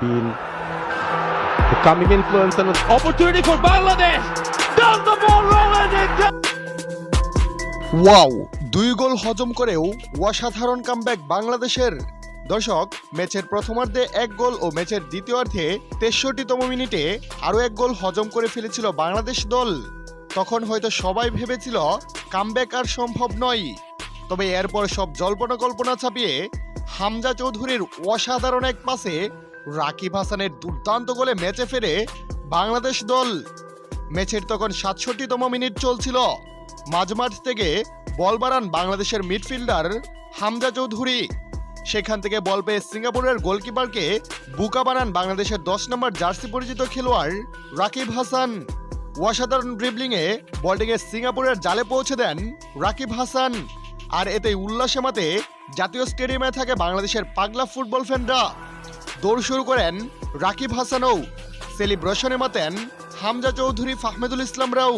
been the coming influence and Opportunity for Bangladesh. Down the ball it. Wow দুই goal হজম করেও অসাধারণ comeback বাংলাদেশের দর্শক, ম্যাচের প্রথমার্ধে এক গোল ও ম্যাচের দ্বিতীয়ার্ধে তেষট্টিতম মিনিটে আরও এক গোল হজম করে ফেলেছিল বাংলাদেশ দল তখন হয়তো সবাই ভেবেছিল কামব্যাক আর সম্ভব নয় তবে এরপর সব জল্পনা কল্পনা ছাপিয়ে হামজা চৌধুরীর অসাধারণ এক পাসে রাকিব হাসানের দুর্দান্ত গোলে ম্যাচে ফেরে বাংলাদেশ দল। ম্যাচের তখন সাতষট্টিতম মিনিট চলছিল। মাঝমাঠ থেকে বল বাড়ান বাংলাদেশের মিডফিল্ডার হামজা চৌধুরী। সেখান থেকে বল পেয়ে সিঙ্গাপুরের গোলকিপারকে বুকা বানান বাংলাদেশের দশ নম্বর জার্সি পরিচিত খেলোয়াড় রাকিব হাসান। অসাধারণ ড্রিবলিংয়ে বলটিকে সিঙ্গাপুরের জালে পৌঁছে দেন রাকিব হাসান। আর এতে উল্লাসে মাতে জাতীয় স্টেডিয়ামে থাকে বাংলাদেশের পাগলা ফুটবল ফ্যানরা দৌড় শুরু করেন রাকিব হাসানও। সেলিব্রেশনে মাতেন হামজা চৌধুরী ফাহমেদুল ইসলামরাও